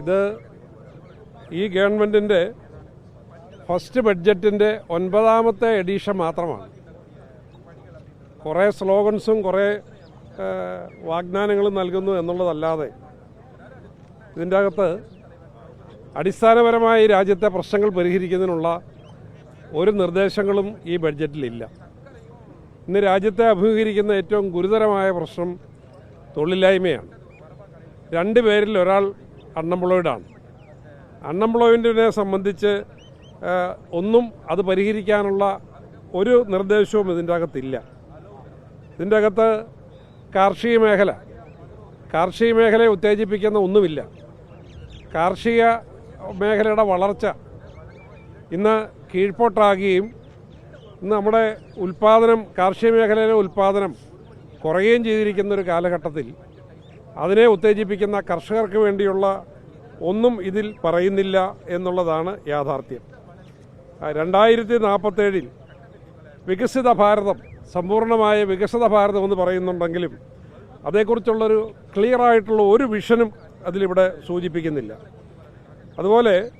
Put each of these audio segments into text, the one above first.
ഇത് ഈ ഗവൺമെന്റിന്റെ ഫസ്റ്റ് ബഡ്ജറ്റിന്റെ ഒൻപതാമത്തെ എഡീഷൻ മാത്രമാണ്. കുറേ സ്ലോഗൻസും കുറേ വാഗ്ദാനങ്ങളും നൽകുന്നു എന്നുള്ളതല്ലാതെ ഇതിന്റെ അകത്ത് അടിസ്ഥാനപരമായി രാജ്യത്തെ പ്രശ്നങ്ങൾ പരിഹരിക്കുന്നതിനുള്ള ഒരു നിർദ്ദേശങ്ങളും ഈ ബഡ്ജറ്റിലില്ല. ഇന്ന് രാജ്യത്തെ അഭിമുഖീകരിക്കുന്ന ഏറ്റവും ഗുരുതരമായ പ്രശ്നം തൊഴിലില്ലായ്മയാണ്. രണ്ട് പേരിൽ ഒരാൾ അൺഎംപ്ലോയിഡാണ് അൺഎംപ്ലോയ്മെന്റിനെ സംബന്ധിച്ച് ഒന്നും അത് പരിഹരിക്കാനുള്ള ഒരു നിർദ്ദേശവും ഇതിന്റെ അകത്തില്ല. ഇതിന്റെ അകത്ത് കാർഷിക മേഖല കാർഷിക മേഖലയെ ഉത്തേജിപ്പിക്കുന്ന ഒന്നുമില്ല. കാർഷിക മേഖലയുടെ വളർച്ച ഇന്ന് കീഴ്പോട്ടാകുകയും ഇന്ന് നമ്മുടെ ഉൽപ്പാദനം കാർഷിക മേഖലയിലെ ഉൽപ്പാദനം കുറയുകയും ചെയ്തിരിക്കുന്ന ഒരു കാലഘട്ടത്തിൽ അതിനെ ഉത്തേജിപ്പിക്കുന്ന കർഷകർക്ക് വേണ്ടിയുള്ള ഒന്നും ഇതിൽ പറയുന്നില്ല എന്നുള്ളതാണ് യാഥാർത്ഥ്യം. രണ്ടായിരത്തി നാൽപ്പത്തേഴിൽ വികസിത ഭാരതം സമ്പൂർണമായ വികസിത ഭാരതം എന്ന് പറയുന്നുണ്ടെങ്കിലും അതേക്കുറിച്ചുള്ളൊരു ക്ലിയർ ആയിട്ടുള്ള ഒരു വിഷനും അതിലിവിടെ സൂചിപ്പിക്കുന്നില്ല. അതുപോലെ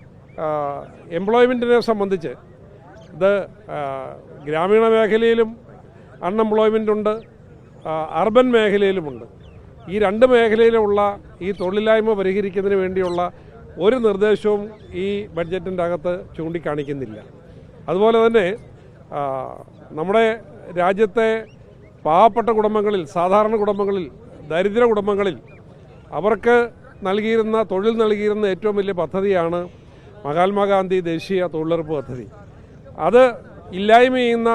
എംപ്ലോയ്മെന്റിനെ സംബന്ധിച്ച് ഇത് ഗ്രാമീണ മേഖലയിലും അൺഎംപ്ലോയ്മെന്റ് ഉണ്ട് അർബൻ മേഖലയിലുമുണ്ട് ഈ രണ്ട് മേഖലയിലുമുള്ള ഈ തൊഴിലില്ലായ്മ പരിഹരിക്കുന്നതിന് വേണ്ടിയുള്ള ഒരു നിർദ്ദേശവും ഈ ബഡ്ജറ്റിന്റെ അകത്ത് ചൂണ്ടിക്കാണിക്കുന്നില്ല. അതുപോലെ തന്നെ നമ്മുടെ രാജ്യത്തെ പാവപ്പെട്ട കുടുംബങ്ങളിൽ സാധാരണ കുടുംബങ്ങളിൽ ദരിദ്ര കുടുംബങ്ങളിൽ അവർക്ക് നൽകിയിരുന്ന തൊഴിൽ നൽകിയിരുന്ന ഏറ്റവും വലിയ പദ്ധതിയാണ് മഹാത്മാഗാന്ധി ദേശീയ തൊഴിലുറപ്പ് പദ്ധതി. അത് ഇല്ലായ്മ ചെയ്യുന്ന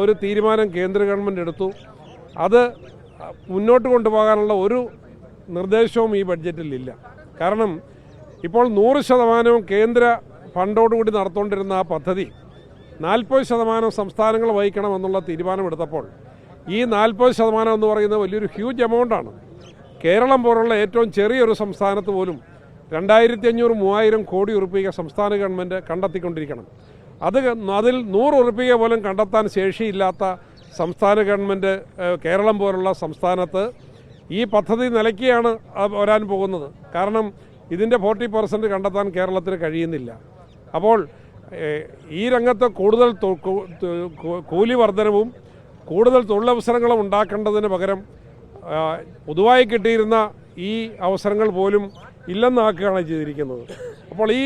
ഒരു തീരുമാനം കേന്ദ്ര ഗവൺമെന്റ് എടുത്തു. അത് മുന്നോട്ട് കൊണ്ടുപോകാനുള്ള ഒരു നിർദ്ദേശവും ഈ ബഡ്ജറ്റിലില്ല കാരണം ഇപ്പോൾ നൂറ് ശതമാനവും കേന്ദ്ര ഫണ്ടോടുകൂടി നടത്തുകൊണ്ടിരുന്ന ആ പദ്ധതി നാൽപ്പത് ശതമാനം സംസ്ഥാനങ്ങൾ വഹിക്കണമെന്നുള്ള തീരുമാനമെടുത്തപ്പോൾ ഈ നാൽപ്പത് ശതമാനം എന്ന് പറയുന്നത് വലിയൊരു ഹ്യൂജ് എമൗണ്ടാണ് കേരളം പോലുള്ള ഏറ്റവും ചെറിയൊരു സംസ്ഥാനത്ത് പോലും രണ്ടായിരത്തി അഞ്ഞൂറ് മൂവായിരം കോടി ഉറുപ്പിക സംസ്ഥാന ഗവൺമെന്റ് കണ്ടെത്തിക്കൊണ്ടിരിക്കണം. അത് അതിൽ നൂറ് ഉറുപ്പിക പോലും കണ്ടെത്താൻ ശേഷിയില്ലാത്ത സംസ്ഥാന ഗവൺമെന്റ് കേരളം പോലുള്ള സംസ്ഥാനത്ത് ഈ പദ്ധതി നിലയ്ക്കാണ് വരാൻ പോകുന്നത്. കാരണം ഇതിന്റെ ഫോർട്ടി പെർസെന്റ് കണ്ടെത്താൻ കേരളത്തിന് കഴിയുന്നില്ല. അപ്പോൾ ഈ രംഗത്ത് കൂടുതൽ കൂലി വർധനവും കൂടുതൽ തൊഴിലവസരങ്ങളും ഉണ്ടാക്കേണ്ടതിന് പകരം പൊതുവായി കിട്ടിയിരുന്ന ഈ അവസരങ്ങൾ പോലും ഇല്ലെന്നാക്കുകയാണ് ചെയ്തിരിക്കുന്നത്. അപ്പോൾ ഈ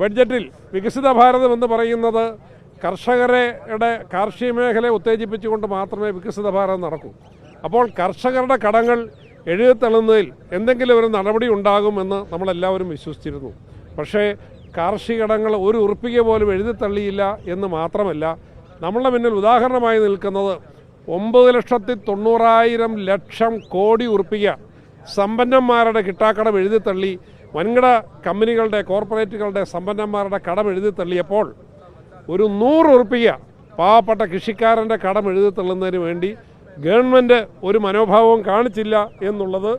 ബഡ്ജറ്റിൽ വികസിത ഭാരതം എന്ന് പറയുന്നത് കർഷകരുടെ കാർഷിക മേഖലയെ ഉത്തേജിപ്പിച്ചുകൊണ്ട് മാത്രമേ വികസിത ഭാരതം നടക്കൂ. അപ്പോൾ കർഷകരുടെ കടങ്ങൾ എഴുതിത്തള്ളുന്നതിൽ എന്തെങ്കിലും ഒരു നടപടി ഉണ്ടാകുമെന്ന് നമ്മളെല്ലാവരും വിശ്വസിച്ചിരുന്നു. പക്ഷേ കാർഷിക കടങ്ങൾ ഒരു ഉറപ്പിക പോലും എഴുതിത്തള്ളിയില്ല എന്ന് മാത്രമല്ല നമ്മളുടെ മുന്നിൽ ഉദാഹരണമായി നിൽക്കുന്നത് ഒമ്പത് ലക്ഷത്തി തൊണ്ണൂറായിരം ലക്ഷം കോടി ഉറുപ്പിക സമ്പന്നന്മാരുടെ കിട്ടാക്കടം എഴുതിത്തള്ളി വൻകിട കമ്പനികളുടെ കോർപ്പറേറ്റുകളുടെ സമ്പന്നന്മാരുടെ കടം എഴുതിത്തള്ളിയപ്പോൾ ഒരു നൂറ് ഉറുപ്പിക പാവപ്പെട്ട കൃഷിക്കാരന്റെ കടം എഴുതിത്തള്ളുന്നതിന് വേണ്ടി ഗവൺമെന്റ് ഒരു മനോഭാവവും കാണിച്ചില്ല എന്നുള്ളത്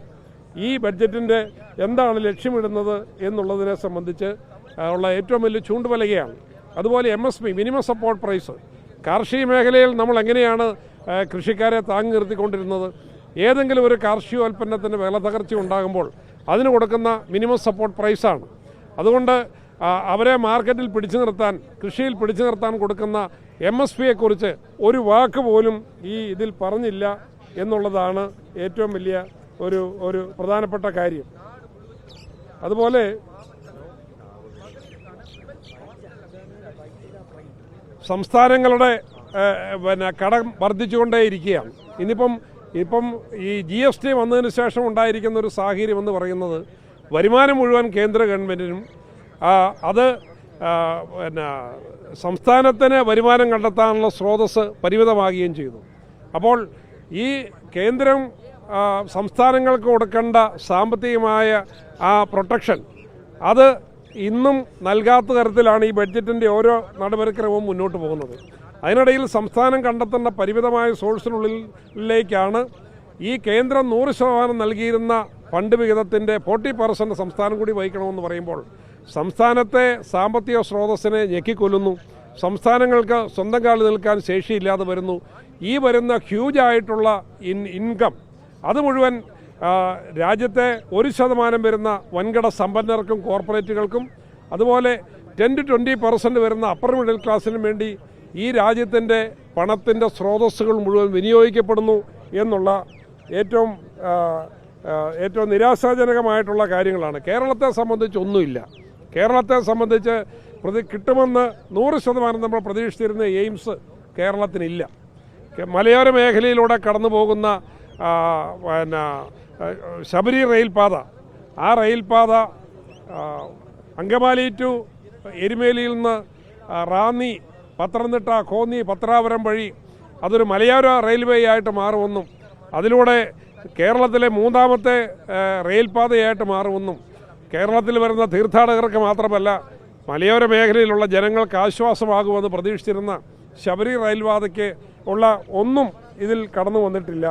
ഈ ബഡ്ജറ്റിന്റെ എന്താണ് ലക്ഷ്യമിടുന്നത് എന്നുള്ളതിനെ സംബന്ധിച്ച് ഉള്ള ഏറ്റവും വലിയ ചൂണ്ടുവലകയാണ്. അതുപോലെ M S P minimum support price കാർഷിക മേഖലയിൽ നമ്മൾ എങ്ങനെയാണ് കൃഷിക്കാരെ താങ്ങി നിർത്തിക്കൊണ്ടിരുന്നത്? ഏതെങ്കിലും ഒരു കാർഷികോൽപ്പന്നത്തിന് വില തകർച്ച ഉണ്ടാകുമ്പോൾ അതിന് കൊടുക്കുന്ന മിനിമം സപ്പോർട്ട് പ്രൈസാണ് അതുകൊണ്ട് അവരെ മാർക്കറ്റിൽ പിടിച്ചു നിർത്താൻ കൃഷിയിൽ പിടിച്ചു നിർത്താൻ കൊടുക്കുന്ന എം എസ് പിയെക്കുറിച്ച് ഒരു വാക്ക് പോലും ഈ ഇതിൽ പറഞ്ഞില്ല എന്നുള്ളതാണ് ഏറ്റവും വലിയ ഒരു ഒരു പ്രധാനപ്പെട്ട കാര്യം. അതുപോലെ സംസ്ഥാനങ്ങളുടെ പിന്നെ കടം വർദ്ധിച്ചുകൊണ്ടേയിരിക്കുകയാണ്. ഇന്നിപ്പം ഇപ്പം ഈ ജി എസ് ടി വന്നതിന് ശേഷം ഉണ്ടായിരിക്കുന്ന ഒരു സാഹചര്യം എന്ന് പറയുന്നത് വരുമാനം മുഴുവൻ കേന്ദ്ര ഗവൺമെന്റിനും അത് പിന്നെ സംസ്ഥാനത്തിന് വരുമാനം കണ്ടെത്താനുള്ള സ്രോതസ് പരിമിതമാകുകയും ചെയ്തു. അപ്പോൾ ഈ കേന്ദ്രം സംസ്ഥാനങ്ങൾക്ക് കൊടുക്കേണ്ട സാമ്പത്തികമായ ആ പ്രൊട്ടക്ഷൻ അത് ഇന്നും നൽകാത്ത തരത്തിലാണ് ഈ ബഡ്ജറ്റിന്റെ ഓരോ നടപടിക്രമവും മുന്നോട്ട് പോകുന്നത്. അതിനിടയിൽ സംസ്ഥാനം കണ്ടെത്തേണ്ട പരിമിതമായ സോഴ്സിനുള്ളിലേക്കാണ് ഈ കേന്ദ്രം നൂറ് ശതമാനം നൽകിയിരുന്ന ഫണ്ട് വിഹിതത്തിന്റെ ഫോർട്ടി പെർസെന്റ് സംസ്ഥാനം കൂടി വഹിക്കണമെന്ന് പറയുമ്പോൾ സംസ്ഥാനത്തെ സാമ്പത്തിക സ്രോതസ്സിനെ ഞെക്കിക്കൊല്ലുന്നു. സംസ്ഥാനങ്ങൾക്ക് സ്വന്തം കാലിൽ നിൽക്കാൻ ശേഷിയില്ലാതെ വരുന്നു. ഈ വരുന്ന ഹ്യൂജ് ആയിട്ടുള്ള ഇൻ ഇൻകം അത് മുഴുവൻ രാജ്യത്തെ ഒരു ശതമാനം വരുന്ന വൻകിട സമ്പന്നർക്കും കോർപ്പറേറ്റുകൾക്കും അതുപോലെ ടെൻ ടു ട്വന്റി പെർസെന്റ് വരുന്ന അപ്പർ മിഡിൽ ക്ലാസ്സിനും വേണ്ടി ഈ രാജ്യത്തിന്റെ പണത്തിന്റെ സ്രോതസ്സുകൾ മുഴുവൻ വിനിയോഗിക്കപ്പെടുന്നു എന്നുള്ള ഏറ്റവും ഏറ്റവും നിരാശാജനകമായിട്ടുള്ള കാര്യങ്ങളാണ്. കേരളത്തെ സംബന്ധിച്ച് ഒന്നുമില്ല. കേരളത്തെ സംബന്ധിച്ച് പ്രതി കിട്ടുമെന്ന് നൂറ് ശതമാനം നമ്മൾ പ്രതീക്ഷിച്ചിരുന്ന എയിംസ് കേരളത്തിനില്ല. മലയോര മേഖലയിലൂടെ കടന്നു പോകുന്ന പിന്നെ ശബരി റെയിൽപാത. ആ റെയിൽപാത അങ്കമാലി ടു എരുമേലിയിൽ നിന്ന് റാന്നി പത്തനംതിട്ട കോന്നി പത്രാപുരം വഴി അതൊരു മലയോര റെയിൽവേ ആയിട്ട് മാറുമെന്നും അതിലൂടെ കേരളത്തിലെ മൂന്നാമത്തെ റെയിൽപാതയായിട്ട് മാറുമെന്നും കേരളത്തിൽ വരുന്ന തീർത്ഥാടകർക്ക് മാത്രമല്ല മലയോര മേഖലയിലുള്ള ജനങ്ങൾക്ക് ആശ്വാസമാകുമെന്ന് പ്രതീക്ഷിച്ചിരുന്ന ശബരി റെയിൽപാതയ്ക്ക് ഉള്ള ഒന്നും ഇതിൽ കടന്നു വന്നിട്ടില്ല.